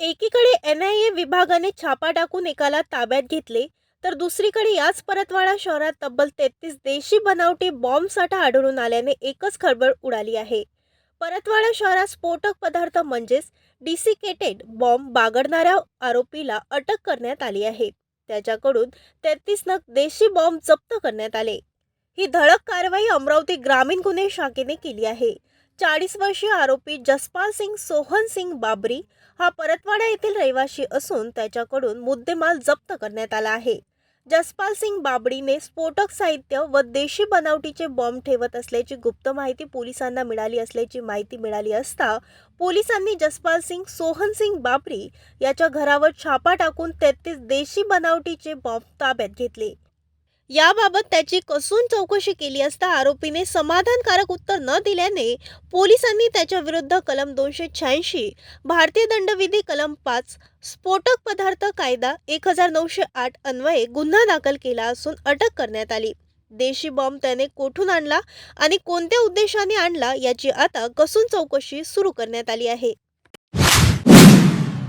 एकीकडे N I ए विभागाने छापा टाकून एकाला ताब्यात घेतले तर दुसरीकडे याच परतवाडा शहरात तब्बल तेहतीस देशी बनावटी बॉम्बसाठा आढळून आल्याने एकच खळबळ उडाली आहे. परतवाडा शहरात स्फोटक पदार्थ म्हणजेच डिसिकेटेड बॉम्ब बागडणाऱ्या आरोपीला अटक करण्यात आली आहे. त्याच्याकडून तेहतीस नग देशी बॉम्ब जप्त करण्यात आले. ही धडक कारवाई अमरावती ग्रामीण गुन्हे शाखेने केली आहे. चाळीस वर्षीय आरोपी जसपाल सिंग सोहन सिंग बाबरी हा परतवाडा येथील रहिवासी असून त्याच्याकडून मुद्देमाल जप्त करण्यात आला आहे. जसपाल सिंग बाबडीने स्फोटक साहित्य व देशी बनावटीचे बॉम्ब ठेवत असल्याची गुप्त माहिती पोलिसांना मिळाली असल्याची माहिती मिळाली असता पोलिसांनी जसपाल सिंग सोहन सिंग बाबरी याच्या घरावर छापा टाकून तेहतीस देशी बनावटीचे बॉम्ब ताब्यात घेतले. याबाबत त्याची कसून चौकशी केली असता आरोपीने समाधानकारक उत्तर न दिल्याने पोलिसांनी त्याच्या विरुद्ध कलम दोनशे शहाऐंशी भारतीय दंडविधी कलम पाच स्फोटक पदार्थ कायदा एक हजार नऊशे आठ अन्वये गुन्हा दाखल केला असून अटक करण्यात आली. देशी बॉम्ब त्याने कोठून आणला आणि कोणत्या उद्देशाने आणला याची आता कसून चौकशी सुरू करण्यात आली आहे.